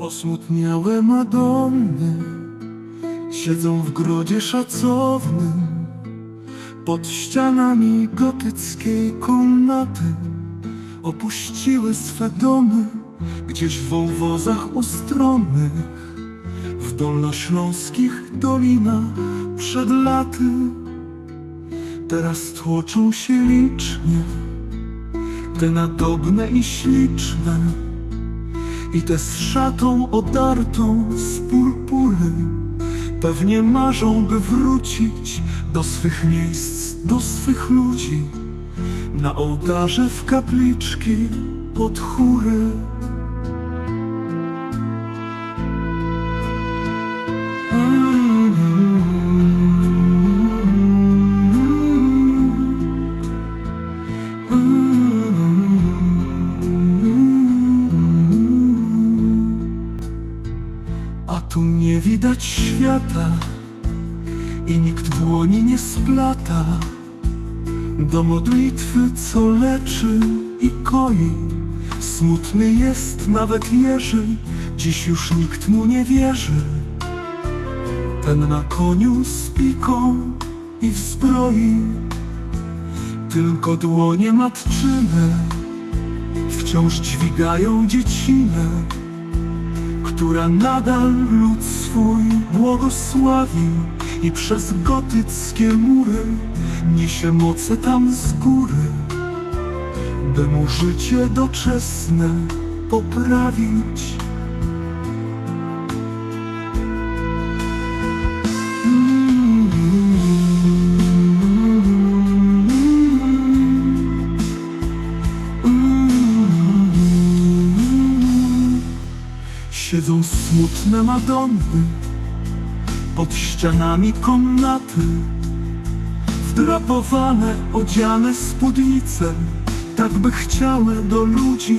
Osmutniałe Madonny Siedzą w grodzie szacownym. Pod ścianami gotyckiej komnaty Opuściły swe domy Gdzieś w wąwozach ustronnych W dolnośląskich dolinach przed laty. Teraz tłoczą się licznie Te nadobne i śliczne i te z szatą odartą z purpury. Pewnie marzą, by wrócić do swych miejsc, do swych ludzi. Na ołtarze w kapliczki pod chóry tu nie widać świata I nikt dłoni nie splata. Do modlitwy, co leczy i koi Smutny jest nawet Jerzy Dziś już nikt mu nie wierzy. Ten na koniu z piką i w zbroi Tylko dłonie matczyne Wciąż dźwigają dziecinę która nadal lud swój błogosławi i przez gotyckie mury niesie moce tam z góry, by mu życie doczesne poprawić. Siedzą smutne Madonny. Pod ścianami komnaty Wdrapowane, odziane spódnice. Tak by chciały do ludzi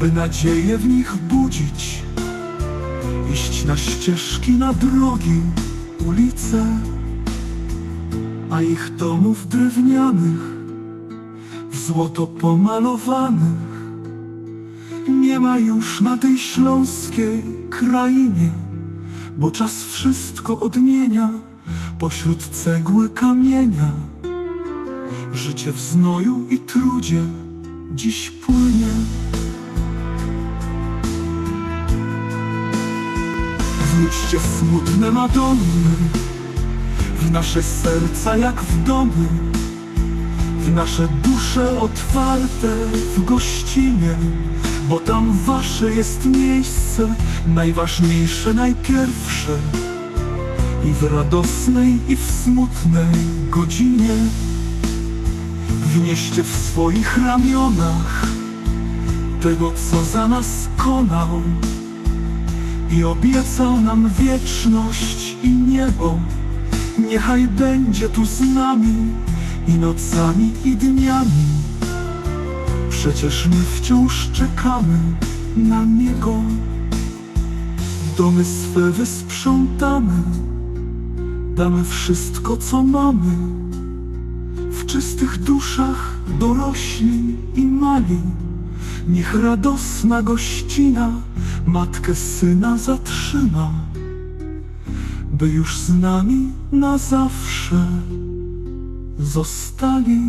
By nadzieję w nich budzić. Iść na ścieżki, na drogi, ulice A ich domów drewnianych W złoto pomalowanych nie ma już na tej śląskiej krainie, bo czas wszystko odmienia pośród cegły kamienia. Życie w znoju i trudzie dziś płynie. Wróćcie smutne Madonny w nasze serca jak w domy, w nasze dusze otwarte w gościnie. Bo tam wasze jest miejsce, najważniejsze, najpierwsze I w radosnej, i w smutnej godzinie Wnieście w swoich ramionach Tego, co za nas konał I obiecał nam wieczność i niebo Niechaj będzie tu z nami I nocami, i dniami. Przecież my wciąż czekamy na Niego. Domy swe wysprzątamy. Damy wszystko, co mamy. W czystych duszach dorośli i mali. Niech radosna gościna Matkę syna zatrzyma By już z nami na zawsze zostali